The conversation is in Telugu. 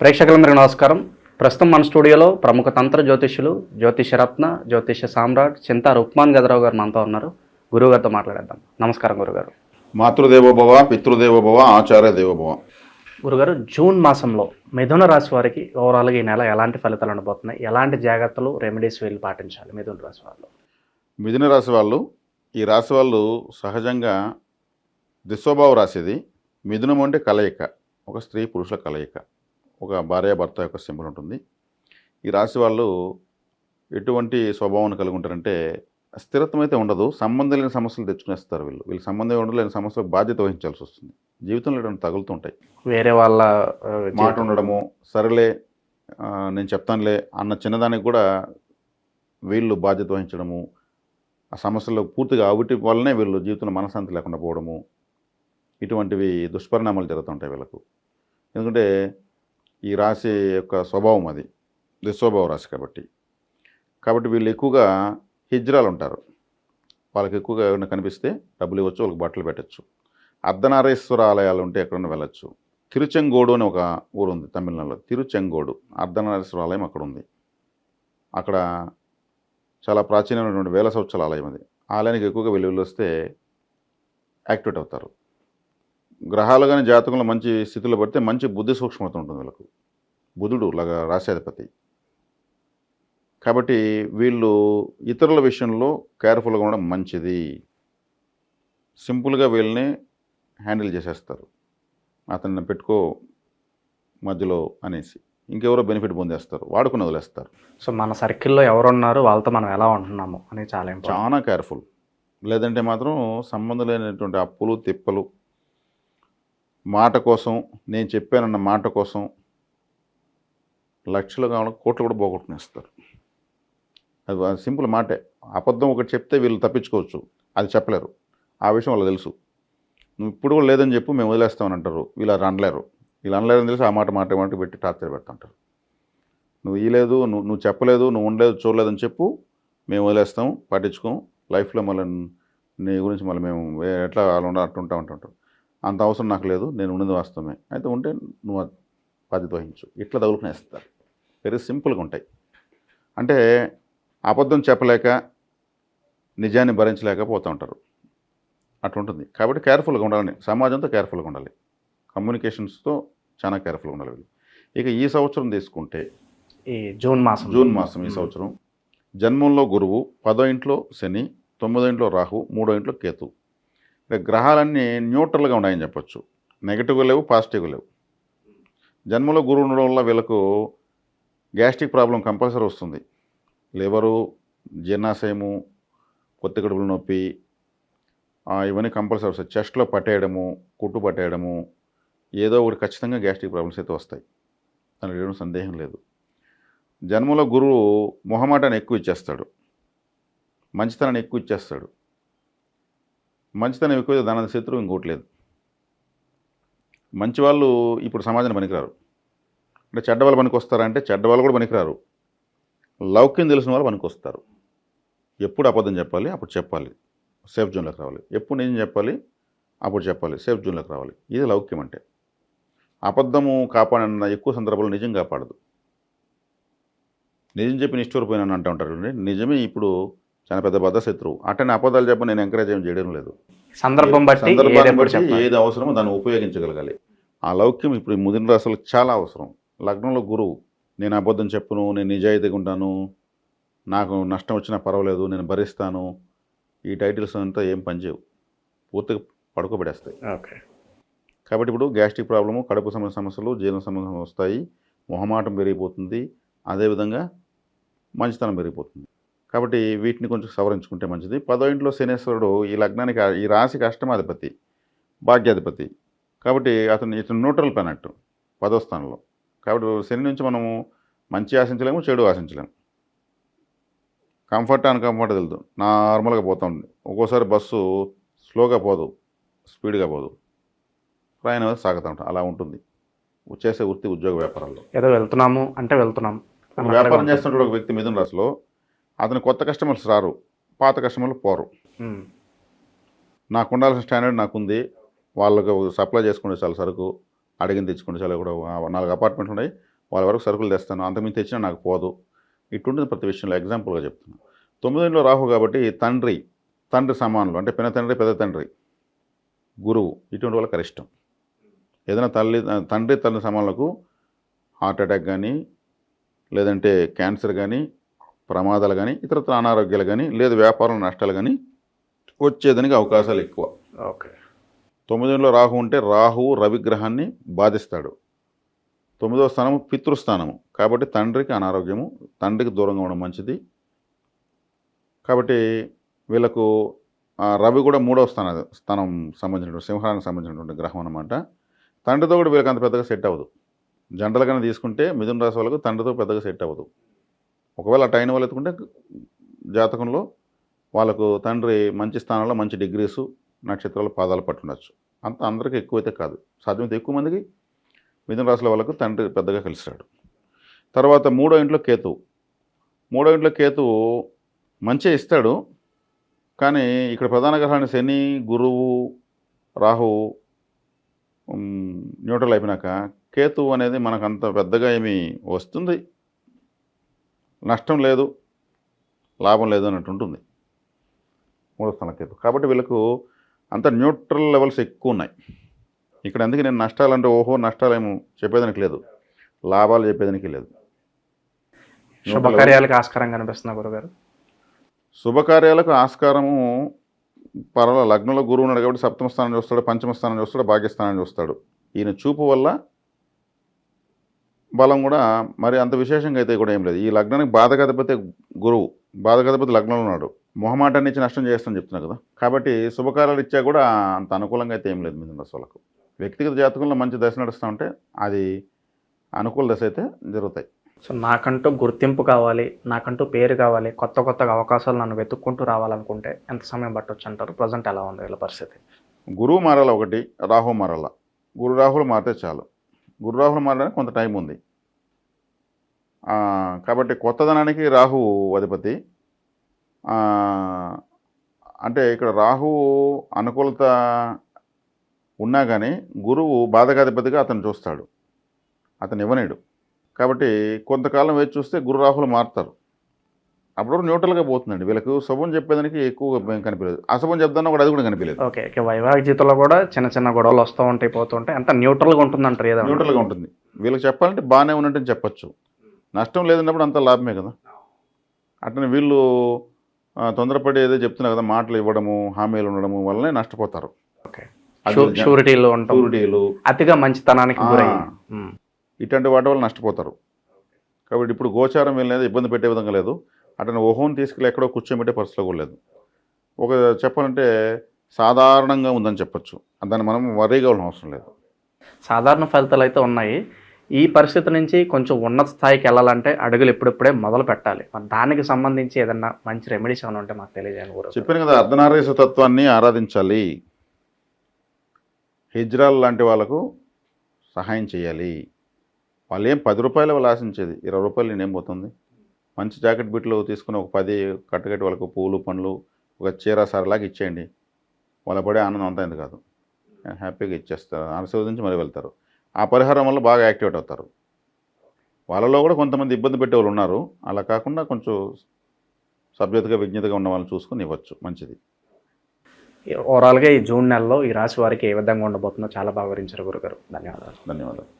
ప్రేక్షకులందరికీ నమస్కారం. ప్రస్తుతం మన స్టూడియోలో ప్రముఖ తంత్ర జ్యోతిష్యులు జ్యోతిషరత్న జ్యోతిష సామ్రాట్ చింత రుక్మాన్ గదరావు గారు మనతో ఉన్నారు. గురువుగారితో మాట్లాడేద్దాం. నమస్కారం గురుగారు. మాతృదేవోభవ పితృదేవోభవ ఆచార్య దేవోభవ గురుగారు జూన్ మాసంలో మిథున రాశి వారికి ఓవరాల్గా ఈ నెల ఎలాంటి ఫలితాలు ఉండబోతున్నాయి? ఎలాంటి జాగ్రత్తలు రెమెడీస్ వీళ్ళు పాటించాలి మిథున రాశి వాళ్ళు? మిథున రాశి వాళ్ళు ఈ రాశి వాళ్ళు సహజంగా దిశోభావ రాశిది. మిథునం అంటే కలయిక. ఒక స్త్రీ పురుషుల కలయిక. ఒక భార్య భర్త యొక్క సింబల్ ఉంటుంది. ఈ రాశి వాళ్ళు ఎటువంటి స్వభావాన్ని కలిగి ఉంటారంటే స్థిరత్వం అయితే ఉండదు. సంబంధం లేని సమస్యలు తెచ్చుకునేస్తారు వీళ్ళు. వీళ్ళు సంబంధం ఉండలేని సమస్యలకు బాధ్యత వహించాల్సి వస్తుంది. జీవితంలో ఇటువంటి తగులుతుంటాయి వేరే వాళ్ళ మాట ఉండడము సరేలే నేను చెప్తానులే అన్న చిన్నదానికి కూడా వీళ్ళు బాధ్యత వహించడము ఆ సమస్యలు పూర్తిగా అవిటి వల్లనే వీళ్ళు జీవితంలో మనశ్శాంతి లేకుండా పోవడము ఇటువంటివి దుష్పరిణామాలు జరుగుతుంటాయి వీళ్ళకు. ఎందుకంటే ఈ రాశి యొక్క స్వభావం అది. దుస్వభావ రాశి కాబట్టి. కాబట్టి వీళ్ళు ఎక్కువగా హిజ్రాలు ఉంటారు. వాళ్ళకి ఎక్కువగా ఏమైనా కనిపిస్తే డబ్బులు ఇవ్వచ్చు వాళ్ళకి బట్టలు పెట్టచ్చు. అర్ధనారేశ్వర ఆలయాలు ఉంటే ఎక్కడన్నా వెళ్ళచ్చు. తిరుచెంగోడు అని ఒక ఊరు ఉంది తమిళనాడులో. తిరుచెంగోడు అర్ధనారేశ్వర ఆలయం అక్కడ ఉంది. అక్కడ చాలా ప్రాచీనమైనటువంటి వేల సంవత్సరాల ఆలయం అది. ఆలయానికి ఎక్కువగా వెళ్ళి వెళ్ళి వస్తే యాక్టివేట్ అవుతారు. గ్రహాలు కానీ జాతకంలో మంచి స్థితిలో పడితే మంచి బుద్ధి సూక్ష్మత ఉంటుంది వీళ్ళకు. బుధుడు లాగా రాశాధిపతి కాబట్టి వీళ్ళు ఇతరుల విషయంలో కేర్ఫుల్గా ఉండడం మంచిది. సింపుల్గా వీళ్ళని హ్యాండిల్ చేసేస్తారు. అతన్ని పెట్టుకో మధ్యలో అనేసి. ఇంకెవరో బెనిఫిట్ పొందేస్తారు. వాడుకుని వదిలేస్తారు. సో మన సర్కిల్లో ఎవరున్నారు? వాళ్ళతో మనం ఎలా ఉంటున్నాము? అని చాలా చాలా కేర్ఫుల్. లేదంటే మాత్రం సంబంధం లేనటువంటి అప్పులు తిప్పలు మాట కోసం నేను చెప్పానన్న మాట కోసం లక్షలు కావాలి కోట్లు కూడా పోగొట్టుకునేస్తారు. అది సింపుల్ మాటే. అబద్ధం ఒకటి చెప్తే వీళ్ళు తప్పించుకోవచ్చు. అది చెప్పలేరు. ఆ విషయం వాళ్ళకి తెలుసు. నువ్వు ఇప్పుడు కూడా లేదని చెప్పు మేము వదిలేస్తామని అంటారు. వీళ్ళు అది అనలేరు. వీళ్ళు అనలేరని తెలిసి ఆ మాట మాట మాట పెట్టి టార్చర్ పెడతాంటారు. నువ్వు ఇయలేదు నువ్వు నువ్వు చెప్పలేదు నువ్వు ఉండలేదు చూడలేదని చెప్పు. మేము వదిలేస్తాం పట్టించుకోం. లైఫ్లో మళ్ళీ నీ గురించి మళ్ళీ మేము ఎట్లా వాళ్ళు ఉండాలంటుంటాం అట్టుంటా అంత అవసరం నాకు లేదు నేను ఉన్నది వాస్తవమే. అయితే ఉంటే నువ్వు బాధ్యత వహించు. ఇట్లా తగులుకునేస్తారు వెరీ సింపుల్గా ఉంటాయి. అంటే అబద్ధం చెప్పలేక నిజాన్ని భరించలేక పోతూ ఉంటారు. అట్లుంటుంది. కాబట్టి కేర్ఫుల్గా ఉండాలని సమాజంతో కేర్ఫుల్గా ఉండాలి. కమ్యూనికేషన్స్తో చాలా కేర్ఫుల్గా ఉండాలి వీళ్ళు. ఇక ఈ సంవత్సరం తీసుకుంటే ఈ జూన్ మాసం. జూన్ మాసం ఈ సంవత్సరం జన్మంలో గురువు పదో ఇంట్లో శని తొమ్మిదో ఇంట్లో రాహు మూడో ఇంట్లో కేతు. గ్రహాలన్నీ న్యూట్రల్గా ఉన్నాయని చెప్పొచ్చు. నెగిటివ్గా లేవు పాజిటివ్గా లేవు. జన్మలో గురువు ఉండడం వల్ల వీళ్ళకు గ్యాస్ట్రిక్ ప్రాబ్లం కంపల్సరీ వస్తుంది. లివరు జీర్ణాశయము కొత్తికడుపుల నొప్పి ఇవన్నీ కంపల్సరీ వస్తాయి. చెస్ట్లో పట్టేయడము కుట్టు పట్టేయడము ఏదో ఒకటి ఖచ్చితంగా గ్యాస్ట్రిక్ ప్రాబ్లమ్స్ అయితే వస్తాయి. దాని సందేహం లేదు. జన్మలో గురువు మొహమాటాన్ని ఎక్కువ ఇచ్చేస్తాడు. మంచితనాన్ని ఎక్కువ ఇచ్చేస్తాడు. మంచితనం ఎక్కువ దాని శత్రువు ఇంకోటి లేదు. మంచి వాళ్ళు ఇప్పుడు సమాజానికి పనికిరారు. అంటే చెడ్డ వాళ్ళు పనికి వస్తారంటే చెడ్డ వాళ్ళు కూడా పనికిరారు. లౌక్యం తెలిసిన వాళ్ళు పనికి వస్తారు ఎప్పుడు అబద్ధం చెప్పాలి అప్పుడు చెప్పాలి. సేఫ్ జోన్లోకి రావాలి. ఎప్పుడు నిజం చెప్పాలి అప్పుడు చెప్పాలి. సేఫ్ జోన్లోకి రావాలి. ఇది లౌక్యం అంటే. అబద్ధము కాపాడన్న ఎక్కువ సందర్భాలు నిజం కాపాడదు. నిజం చెప్పి నిష్ఠూరిపోయినా అంటూ ఉంటారు నిజమే ఇప్పుడు చాలా పెద్ద బద్ద శత్రువు. అట్టని అబద్ధాలు చెప్పి నేను ఎంకరేజ్ ఏం చేయడం లేదు. సందర్భం బట్టి సందర్భాన్ని ఏది అవసరమో దాన్ని ఉపయోగించగలగాలి. ఆ లౌక్యం ఇప్పుడు ఈ ముదిన రాశులకు చాలా అవసరం. లగ్నంలో గురువు నేను అబద్ధం చెప్పును నేను నిజాయితీగా ఉంటాను నాకు నష్టం వచ్చినా పర్వాలేదు నేను భరిస్తాను ఈ టైటిల్స్ అంతా ఏం పనిచేయవు. పూర్తిగా పడుకోబెడేస్తాయి ఓకే. కాబట్టి ఇప్పుడు గ్యాస్ట్రిక్ ప్రాబ్లము కడుపు సంబంధ సమస్యలు జీర్ణ సమస్యలు వస్తాయి మొహమాటం పెరిగిపోతుంది అదేవిధంగా మంచితనం పెరిగిపోతుంది. కాబట్టి వీటిని కొంచెం సవరించుకుంటే మంచిది. పదో ఇంట్లో శనేశ్వరుడు ఈ లగ్నానికి ఈ రాశికి అష్టమాధిపతి భాగ్యాధిపతి. కాబట్టి అతను ఇతను న్యూట్రల్ ప్లానెట్ పదో స్థానంలో. కాబట్టి శని నుంచి మనము మంచి ఆశించలేము చెడు ఆశించలేము. Comfort uncomfort తెలుదు. నార్మల్గా పోతుంది ఒక్కోసారి బస్సు స్లోగా పోదు స్పీడ్గా పోదు. ప్రయాణం సాగుతూ ఉంటాం అలా ఉంటుంది. చేసే వృత్తి ఉద్యోగ వ్యాపారాల్లో. ఏదో వెళ్తున్నాము అంటే వెళ్తున్నాం. వ్యాపారం చేస్తుంటాడు ఒక వ్యక్తి మిథున రాశిలో అతని కొత్త కస్టమర్స్ రారు పాత కస్టమర్లు పోరు. నాకు ఉండాల్సిన స్టాండర్డ్ నాకుంది. వాళ్ళకు సప్లై చేసుకుంటే చాలా సరుకు అడిగిన తెచ్చుకుంటే చాలా కూడా నాలుగు అపార్ట్మెంట్లు ఉన్నాయి. వాళ్ళ వరకు సరుకులు తెస్తాను. అంతకుమించి తెచ్చినా నాకు పోదు. ఇటుంటుంది ప్రతి విషయంలో ఎగ్జాంపుల్గా చెప్తున్నాను తొమ్మిదిలో రాహు కాబట్టి తండ్రి తండ్రి సమానులు అంటే పిన తండ్రి పెద్ద తండ్రి గురువు ఇటువంటి వాళ్ళకి అరిష్టం. ఏదైనా తల్లి తండ్రి తండ్రి సమానులకు హార్ట్ అటాక్ కానీ లేదంటే క్యాన్సర్ కానీ ప్రమాదాలు కానీ ఇతరత్ర అనారోగ్యాలు కానీ లేదు వ్యాపారం నష్టాలు కానీ వచ్చేదానికి అవకాశాలు ఎక్కువ. ఓకే. తొమ్మిదిలో రాహు ఉంటే రాహు రవిగ్రహాన్ని బాధిస్తాడు. తొమ్మిదవ స్థానము పితృస్థానము. కాబట్టి తండ్రికి అనారోగ్యము తండ్రికి దూరంగా ఉండడం మంచిది. కాబట్టి వీళ్ళకు రవి కూడా మూడవ స్థాన స్థానం సంబంధించినటువంటి సింహానికి సంబంధించినటువంటి గ్రహం అనమాట తండ్రితో కూడా వీళ్ళకి అంత పెద్దగా సెట్ అవ్వదు. జనరల్గానే తీసుకుంటే మిథున రాశి వాళ్ళకు తండ్రితో పెద్దగా సెట్ అవ్వదు. ఒకవేళ అటు అయిన వాళ్ళు ఎత్తుకుంటే జాతకంలో వాళ్ళకు తండ్రి మంచి స్థానంలో మంచి డిగ్రీసు నక్షత్రాలు పాదాలు పట్టుండొచ్చు. అంత అందరికీ ఎక్కువైతే కాదు. సాధ్యమైతే ఎక్కువ మందికి మిథున రాశుల వాళ్ళకు తండ్రి పెద్దగా కలిసాడు తర్వాత మూడో ఇంట్లో కేతువు. మూడో ఇంట్లో కేతువు మంచిగా ఇస్తాడు. కానీ ఇక్కడ ప్రధాన గ్రహాన్ని శని గురువు రాహువు న్యూట్రల్ అయిపోయినాక కేతువు అనేది మనకు అంత పెద్దగా ఏమి వస్తుంది. నష్టం లేదు లాభం లేదు అన్నట్టు ఉంటుంది మూడో స్థానం కేతు. కాబట్టి వీళ్ళకు అంత న్యూట్రల్ లెవెల్స్ ఎక్కువ ఉన్నాయి. ఇక్కడ అందుకే నేను నష్టాలంటే ఓహో నష్టాలేమో చెప్పేదానికి లేదు. లాభాలు చెప్పేదానికి లేదు. శుభకార్యాలకు ఆస్కారం కనిపిస్తున్నా గురుగారు? శుభకార్యాలకు ఆస్కారము పర్వాల లగ్నంలో గురువు ఉన్నాడు కాబట్టి సప్తమ స్థానం చూస్తాడు పంచమ స్థానం చూస్తాడు భాగ్యస్థానం చూస్తాడు. ఈయన చూపు వల్ల బలం కూడా మరి అంత విశేషంగా అయితే కూడా ఏం లేదు. ఈ లగ్నానికి బాధగతపతి గురువు బాధగతపతి లగ్నంలో ఉన్నాడు. మొహమాటాన్ని ఇచ్చి నష్టం చేస్తాను చెప్తున్నా కదా. కాబట్టి శుభకార్యాలు ఇచ్చా కూడా అంత అనుకూలంగా అయితే ఏం లేదు మిథున వ్యక్తిగత జాతకంలో మంచి దశ నడుస్తూ ఉంటే అది అనుకూల దశ అయితే జరుగుతాయి. సో నాకంటూ గుర్తింపు కావాలి నాకంటూ పేరు కావాలి కొత్త కొత్తగా అవకాశాలు నన్ను వెతుక్కుంటూ రావాలనుకుంటే ఎంత సమయం పట్టొచ్చు అంటారు? ప్రజెంట్ ఎలా ఉంది వీళ్ళ పరిస్థితి? గురువు మారాల ఒకటి రాహు మారాల. గురు రాహులు మారితే చాలు. గురు రాహులు మారడానికి కొంత టైం ఉంది. కాబట్టి కొత్తదనానికి రాహు అధిపతి. అంటే ఇక్కడ రాహు అనుకూలత ఉన్నా కానీ గురువు బాధకాధిపతిగా అతను చూస్తాడు. అతను ఇవ్వనేడు కాబట్టి కొంతకాలం వేచి చూస్తే గురు రాహులు మారుతారు. అప్పుడు న్యూట్రల్గా పోతుందండి. వీళ్ళకు శుభం చెప్పేదానికి ఎక్కువ కనిపించలేదు అశుభం చెప్దాన్నా కూడా అది కూడా కనిపించలేదు ఓకే వైవాహిక జీవితంలో కూడా చిన్న చిన్న గొడవలు వస్తూ ఉంటాయి పోతూ ఉంటాయి. అంత న్యూట్రల్గా ఉంటుందంటారు ఏదో న్యూట్రల్గా ఉంటుంది. వీళ్ళకి చెప్పాలంటే బాగానే ఉన్నట్టు చెప్పొచ్చు. నష్టం లేదన్నప్పుడు అంత లాభమే కదా. అట్లనే వీళ్ళు తొందరపడి ఏదో చెప్తున్నా కదా మాటలు ఇవ్వడము హామీలు ఉండడము వల్లనే నష్టపోతారు. షూరిటీలో అతిగా మంచితనానికి. ఇటువంటి వాటి వల్ల నష్టపోతారు. కాబట్టి ఇప్పుడు గోచారం వీళ్ళని ఇబ్బంది పెట్టే విధంగా లేదు. అతను ఓహోని తీసుకెళ్ళి ఎక్కడో కూర్చోబెట్టే పరిస్థితిలో కూడా లేదు. ఒక చెప్పాలంటే సాధారణంగా ఉందని చెప్పొచ్చు. దాన్ని మనం వరీగా ఉన్న అవసరం లేదు. సాధారణ ఫలితాలు అయితే ఉన్నాయి. ఈ పరిస్థితి నుంచి కొంచెం ఉన్నత స్థాయికి వెళ్ళాలంటే అడుగులు ఇప్పుడిప్పుడే మొదలు పెట్టాలి. దానికి సంబంధించి ఏదన్నా మంచి రెమెడీస్ ఏమైనా ఉంటే మాకు తెలియజేయండి గురు చెప్పాను కదా అర్ధనారీస తత్వాన్ని ఆరాధించాలి. హిజ్రాల్ లాంటి వాళ్ళకు సహాయం చేయాలి. వాళ్ళు ఏం పది రూపాయలు వాళ్ళు ఆశించేది ఇరవై రూపాయలు నేనేం పోతుంది? మంచి జాకెట్ బిట్లు తీసుకుని ఒక పది కట్టగట్టి వాళ్ళకు పూలు పండ్లు ఒక చీర సరలాగా ఇచ్చేయండి. వాళ్ళ పడే ఆనందం అంతా ఎందుకు కాదు. హ్యాపీగా ఇచ్చేస్తారు. ఆశీర్వదించి మరి వెళ్తారు. ఆ పరిహారం వల్ల బాగా యాక్టివేట్ అవుతారు. వాళ్ళలో కూడా కొంతమంది ఇబ్బంది పెట్టే వాళ్ళు ఉన్నారు. అలా కాకుండా కొంచెం సభ్యతగా విజ్ఞతగా ఉన్న వాళ్ళని చూసుకుని ఇవ్వచ్చు. మంచిది. ఓవరాల్గా ఈ జూన్ నెలలో ఈ రాశి వారికి ఏ విధంగా ఉండబోతుందో చాలా బాగా వివరించారు గురుగారు. ధన్యవాదాలు. ధన్యవాదాలు.